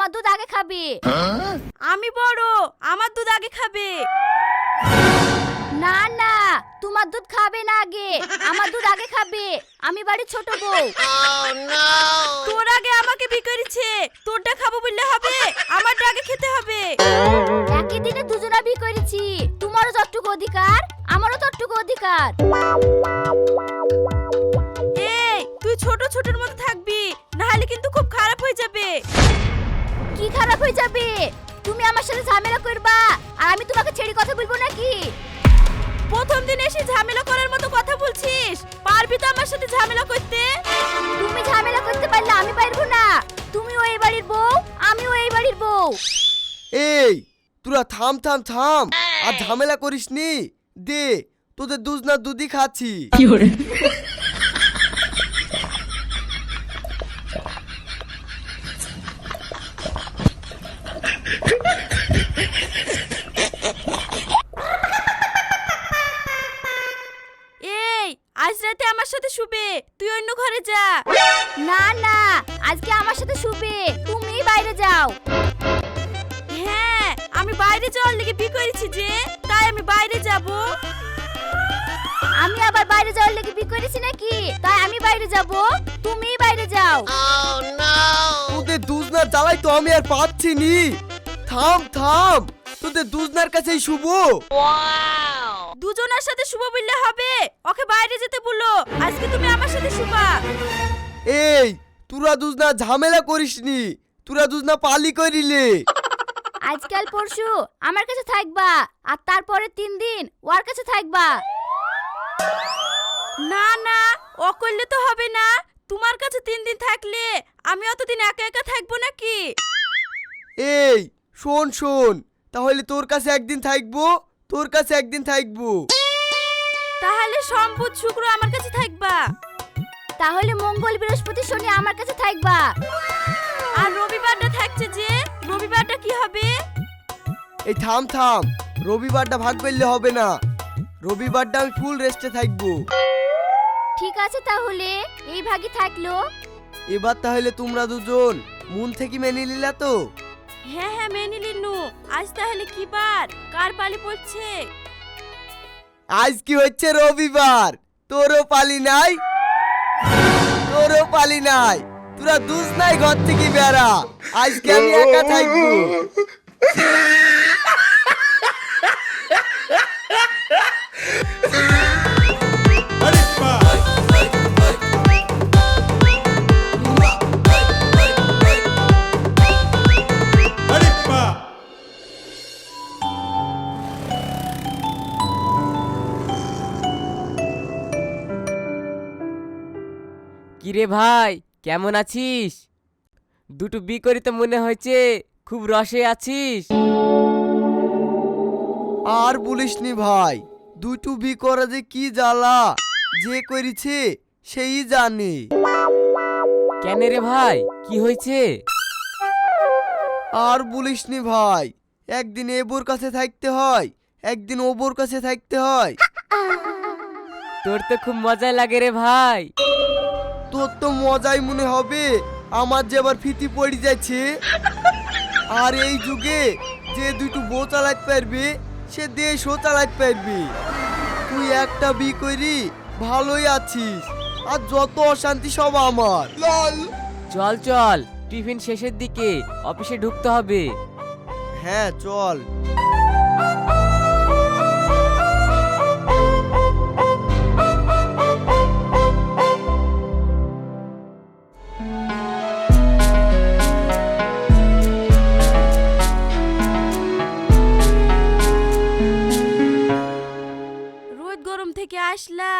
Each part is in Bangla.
আমার দুধ আগে খাবি। আমি বড় আমার দুধ আগে খাবে। না না তোমার দুধ খাবে না আগে। আমার দুধ আগে খাবে। আমি বাড়ির ছোট বউ। তোর আগে আমাকে বি করেছে তোরটা খাব বললে হবে আমারটা আগে খেতে হবে। একই দিনে দুজনা বি করেছি। তোমারও যতটুকু অধিকার আমারও ততটুকু অধিকার। এই তুই ছোট ছোটর মতো থাকবি নাহলে কিন্তু খুব খারাপ হয়ে যাবে। কি খারাপ হয়ে যাবে? তুমি আমার সাথে ঝামেলা করবা আর আমি তোমাকে ছেড়ে কথা বলব নাকি? প্রথম দিন এসে ঝামেলা করার মতো কথা বলছিস। পারবি তো আমার সাথে ঝামেলা করতে? তুমি ঝামেলা করতে পারলে আমি পারব না। তুমিও এই বাড়ির বউ আমিও এই বাড়ির বউ। এই তোরা থাম থাম থাম আর ঝামেলা করিস নি দে তোদের দুধ না দুধই খাচ্ছি এই আজ রাতে আমার সাথে শুবে। তুই অন্য ঘরে যা। না না আজকে আমার সাথে শুবে। তুমি বাইরে যাও। হ্যাঁ আমি বাইরে যাওয়ার লেগে বি করেছি যে তাই আমি বাইরে যাব। আমি আবার বাইরে যাওয়ার লেগে বি করেছি নাকি? তাই আমি বাইরে যাব। তুমি বাইরে যাও। তোদের দুধনার জ্বালাই তো আমি আর পাচ্ছি নি। থাম থাম। তোদের দুজনার কাছেই শুভ। দুজনের সাথে শুভ বললে হবে। ওকে বাইরে যেতে বলল। আজকে তুমি আমার সাথে শুবা। এই তোরা দুধনা ঝামেলা করিস নি তোরা দুধনা পালি করিলে। আজকাল পরশু আমার কাছে থাকবা আর তারপরে তিন দিন ওর কাছে থাকবা। না না ও করলে তো হবে না। তোমার কাছে তিন দিন থাকলে আমি অতদিন একা একা থাকব নাকি? এই শোন শোন তাহলে তোর কাছে একদিন থাকব তোর কাছে একদিন থাকব। তাহলে সম্পদ শুক্র আমার কাছে থাকবা। তাহলে মঙ্গল বৃহস্পতি শনি আমার কাছে থাকবা। আর রবিবারটা থাকছে যে রবিবারটা কি হবে? এই থাম থাম রবিবারটা ভাগ করলে হবে না। রবিবারটা আমি ফুল রেস্টে থাকব। ঠিক আছে তাহলে এই ভাগই থাকল। এবার তাহলে তোমরা দুজন মন থেকে মেনে নিলা তো? হ্যাঁ হ্যাঁ মেনে নিলু আজ তাহলে কি বার? কার পালি পড়ছে? আজ কি হচ্ছে রবিবার? তোরও পালি নাই? তোরও পালি নাই? তোরা দুস নাই ঘর থেকে বেড়া। আজকে আমি একা থাকব। কিরে ভাই কেমন আছিস? দুটো বি করি তো মনে হয়েছে খুব রসে আছিস। আর বলিসনি ভাই দুটো বি করা যে কি জ্বালা যে করেছে সেই জানে। কেন রে ভাই কি হয়েছে? আর বলিসনি ভাই একদিন এবর কাছে থাকতে হয় একদিন ওবর কাছে থাকতে হয়। তোর তো খুব মজা লাগে রে ভাই। তোর তো মজাই মনে হবে। আমার যে আবার ফিতি পড়ে যাচ্ছে। আর এই যুগে যে দুটো বউ চালাতে পারবে সে দেশও চালাতে পারবে। তুই একটা বি করি ভালোই আছিস। আর যত অশান্তি সব আমার। চল চল টিফিন শেষের দিকে অফিসে ঢুকতে হবে। হ্যাঁ চল। থেকে আসলা।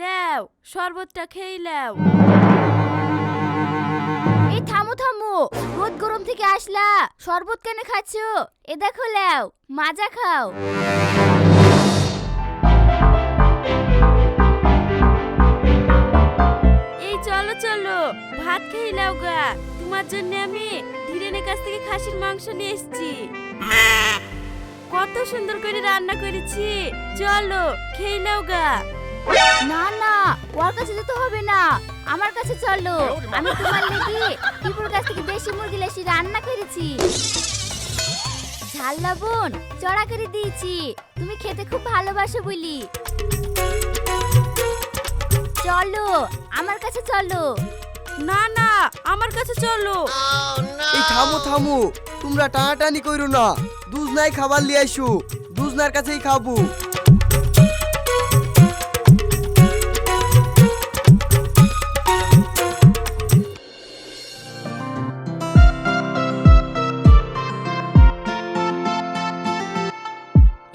লেও, শরবতটা খেয়ে লেও। এই থামো থামো। রোদ গরম থেকে আসলা। শরবত কেন খাচ্ছ? এ দেখো লেও, মাজা খাও। এই চলো চলো, ভাত খেয়ে নাও গা। তোমার জন্য আমি ধীরেনের কাছ থেকে খাসির মাংস নিয়ে এসেছি। কত সুন্দর করে রান্না করেছি। চলো, খেয়ে নাও গা। না না, ওর কাছে যেতে হবে না। আমার কাছে চলো। আমি তোমার লেগে টিপুর কাছ থেকে দেশি মুরগি লেসি রান্না করেছি। ঝাল লবণ, চড়া করে দিয়েছি। তুমি খেতে খুব ভালোবাসো বলি। চলো, আমার কাছে চলো। না না আমার কাছে চলো। এই থামো থামো তোমরা টানাটানি কইরো না। দুজনাই খাবার লিয়ে আইসো দুজনার কাছেই খাব।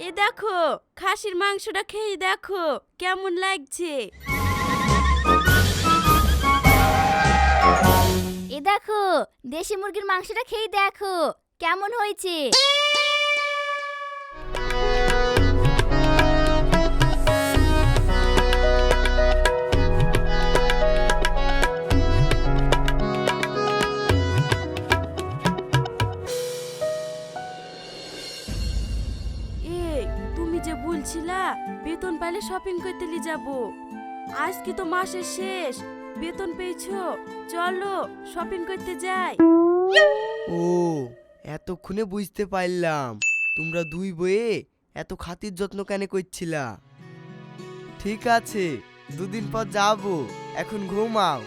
এ দেখো খাসির মাংসটা খেয়ে দেখো কেমন লাগছে। এ দেখো, দেশি মুরগির মাংসটা খেয়ে দেখো, কেমন হয়েছে? তুমি যে বলছিলা, বেতন পাইলে শপিং করতে যাব। কি তো মাসের শেষ বেতন পেয়েছ? চলো শপিং করতে যাই। ও, এতক্ষণে বুঝতে পারলাম। তোমরা দুই বইয়ে এত খাতির যত্ন কেন করছিলা? ঠিক আছে, দুদিন পর যাব। এখন ঘুমাও।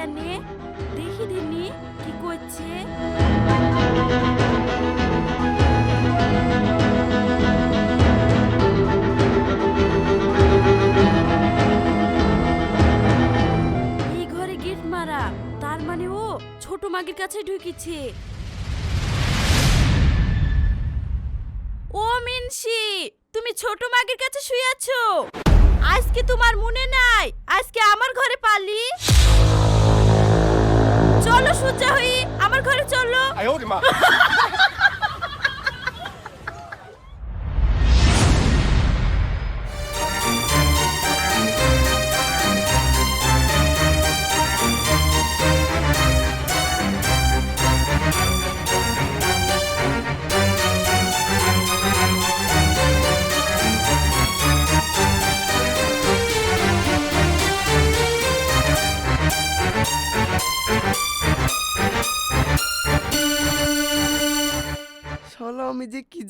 কেন দেখি দিনি, কি করছে? এই ঘরে গেট মারা, তার মানে ও ছোট মাগির কাছে ঢুকেছে। ও মিনসি, তুমি ছোট মাগির কাছে শুয়ে আছো? আজকে তোমার মনে নাই, আজকে আমার ঘরে পালি? চলো সূর্যা হই আমার ঘরে চলো।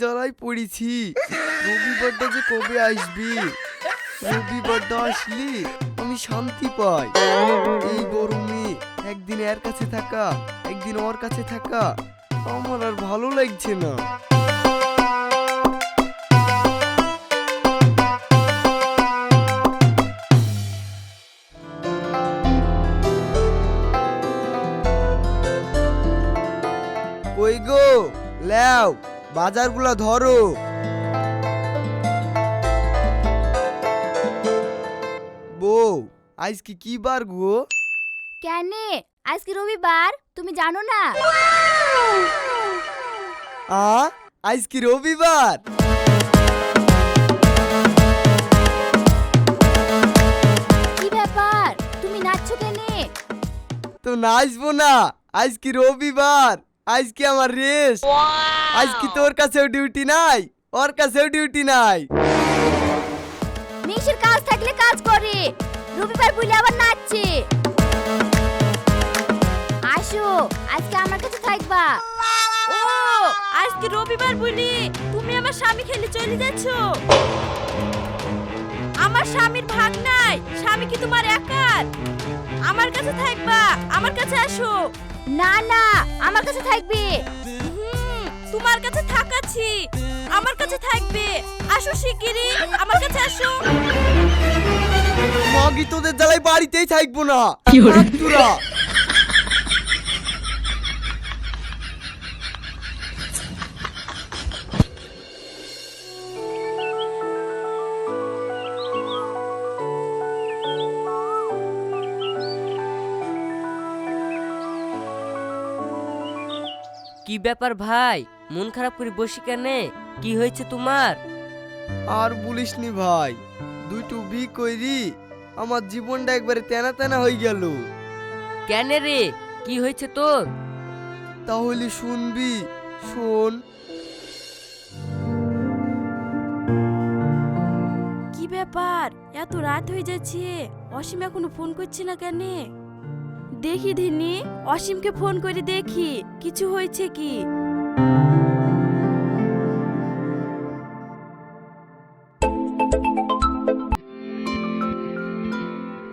জ্বালায় পড়েছি। রবিবারটা যে কবে আসবি? রবিবারটা আসলি আমি শান্তি পাই। এই গরমে একদিন এর কাছে থাকা, একদিন ওর কাছে থাকা, আমার আর ভালো লাগছে না। কই গো? লেও। বাজারগুলা ধরো। বউ আজকে কি বার গো? কেন? আজকে রবিবার তুমি জানো না? আ আজকে রবিবার? কি ব্যাপার? তুমি নাচছো কেনে? তো নাচবো না আজকে রবিবার। আজকে আমার রেস্ট আজকে তোর কাছেও ডিউটি নাই ওর কাছেও ডিউটি নাই। মেয়ের কাজ থাকলে কাজ করে। রবিবার বলে আবার নাচছে। আসো আজকে আমার কাছে থাকবা। ও আজকে রবিবার বলি তুমি আমার স্বামী খেলে চলে যাচ্ছ। আমার স্বামীর ভাগ নাই। স্বামী কি তোমার একার? আমার কাছে থাকবা আমার কাছে আসো। না না আমার কাছে থাকবে। হুম, তোমার কাছে থাকাছি আমার কাছে থাকবে। আসো শিগগিরই আমার কাছে আসো। মাগি তোদের জ্বালায় বাড়িতেই থাকব না। থাক তোরা। কি ব্যাপার ভাই? মন খারাপ করে বসি কেনে? কি হয়েছে তোমার? আর বলিসনি ভাই দুইটু বি কইরি আমার জীবনটা একবারে তেনা তেনা হয়ে গেল। কেন রে? কি হয়েছে তোর? তাহলে শুনবি শোন। কি ব্যাপার? এত রাত হয়ে যাচ্ছে অসীম এখনও ফোন করছে না কেন? দেখি ধিনি অসীমকে ফোন করে দেখি কিছু হয়েছে কি?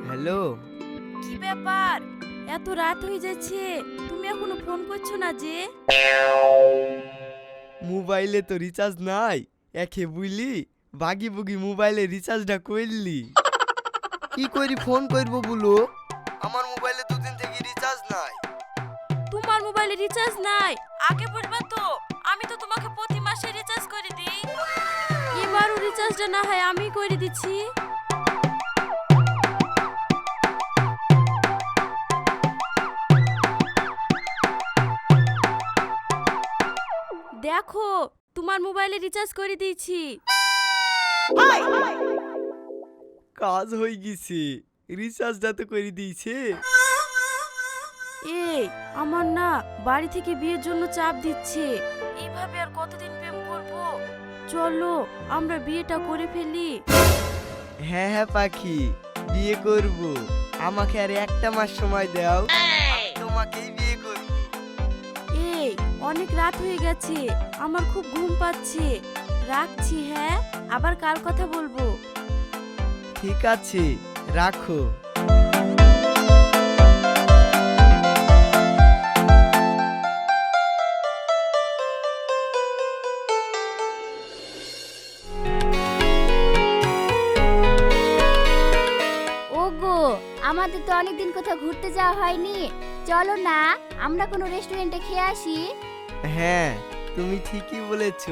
হ্যালো। কি ব্যাপার? এত রাত হয়ে যাচ্ছে তুমি এখনও ফোন করছ না যে? মোবাইলে তো রিচার্জ নাই একে বুঝলি বাগি বুগি মোবাইলে রিচার্জটা করলি। কি করি ফোন করব বলো? আমার মোবাইলে রিচার্জ নাই। আগে বলবা তো, আমি তো তোমাকে প্রতি মাসে রিচার্জ করে দিই। এবারও রিচার্জটা না হয় আমি করে দিচ্ছি। দেখো, তোমার মোবাইলে রিচার্জ করে দিয়েছি। কাজ হয়ে গেছে রিচার্জটা তো করে দিয়েছে। এই আমার না বাড়ি থেকে বিয়ের জন্য চাপ দিচ্ছে। এইভাবে আর কতদিন প্রেম করব? চলো আমরা বিয়েটা করে ফেলি। হ্যাঁ হ্যাঁ পাখি বিয়ে করব। আমাকে আর একটা মাস সময় দাও। আমি তোমাকেই বিয়ে করব। এই অনেক রাত হয়ে গেছে। আমার খুব ঘুম পাচ্ছে। রাখছি হ্যাঁ? আবার কাল কথা বলব? ঠিক আছে রাখো। অনেকদিন কোথাও ঘুরতে যাওয়া হয়নি। চলো না আমরা কোনো রেস্টুরেন্টে খেয়ে আসি। হ্যাঁ তুমি ঠিকই বলেছ।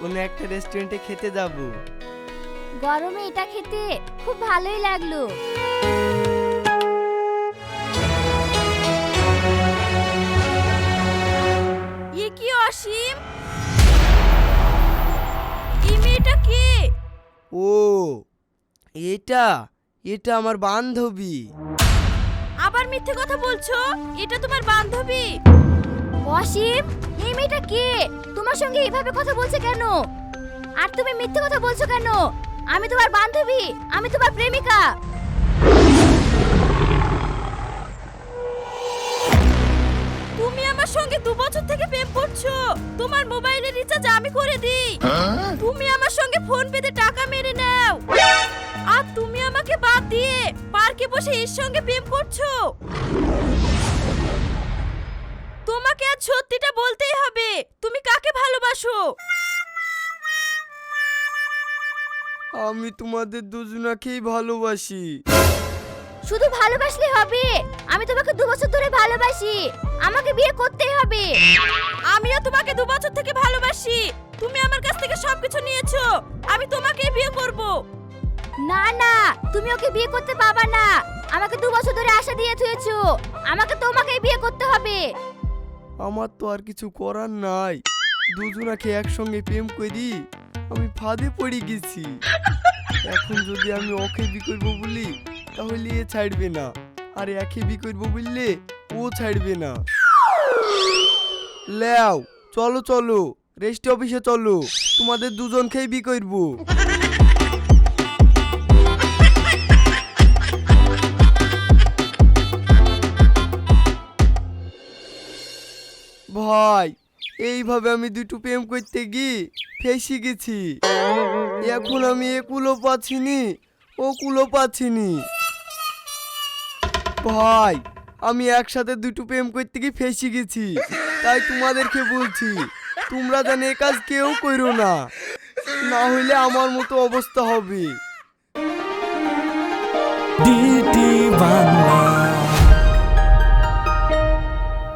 কোনো একটা রেস্টুরেন্টে খেতে যাব। গরমে এটা খেতে খুব ভালোই লাগল। এ কি অসীম? এই মেয়েটা কে? ও এটা এটা আমার বান্ধবী। আবার মিথ্যে কথা বলছো? এটা তোমার বান্ধবী। অসীম এই মেয়েটা কে? তোমার সঙ্গে এভাবে কথা বলছে কেন? আর তুমি মিথ্যে কথা বলছো কেন? আমি তোমার বান্ধবী আমি তোমার প্রেমিকা। তুমি আমার সঙ্গে দু বছর থেকে প্রেম করছ। তোমার মোবাইলের রিচার্জ আমি করে দিই। তুমি আমার সঙ্গে ফোন পেতে টাকা মেরে নাও। আর তুমি আমাকে বাদ দিয়ে পার্কে বসে এর সঙ্গে প্রেম করছ? তোমাকে আজ সত্যিটা বলতেই হবে। তুমি কাকে ভালোবাসো? আমি তোমাদের দুজনাকেই ভালোবাসি। শুধু ভালোবাসলে হবে। আমি তোমাকে দু বছর ধরে ভালোবাসি। আমাকে বিয়ে করতেই হবে। আমিও তোমাকে দু বছর থেকে ভালোবাসি। তুমি আমার কাছ থেকে সবকিছু নিয়েছো। আমি তোমাকেই বিয়ে করব। না না, তুমি ওকে বিয়ে করতে পাবা না। আমাকে দু বছর ধরে আশা দিয়ে থুয়েছো। আমাকে তোমাকেই বিয়ে করতে হবে। আমার তো আর কিছু করার নাই। দুজনাকে একসঙ্গে প্রেম করি, আমি ফাঁদে পড়ে গেছি। এখন যদি আমি ওকে বি করব বলি, তাহলে এ ছাড়বে না। আর একে বি করব বললে, ও ছাড়বে না। লেও, চলো চলো রেস্ট অফিসে চলো। তোমাদের দুজনকেই বি করব। ভাই এইভাবে আমি দুটো প্রেম করতে গিয়ে ফেসে গেছি। এখন আমি এ কুলো পাচ্ছিনি, ও কুলো পাচ্ছিনি। ভাই, আমি একসাথে দুটো প্রেম করতে গিয়ে ফেসে গেছি। তাই তোমাদেরকে বলছি, তোমরা জানে এ কাজ কেউ করো না। না হইলে আমার মতো অবস্থা হবে। ডিটি বাংলা।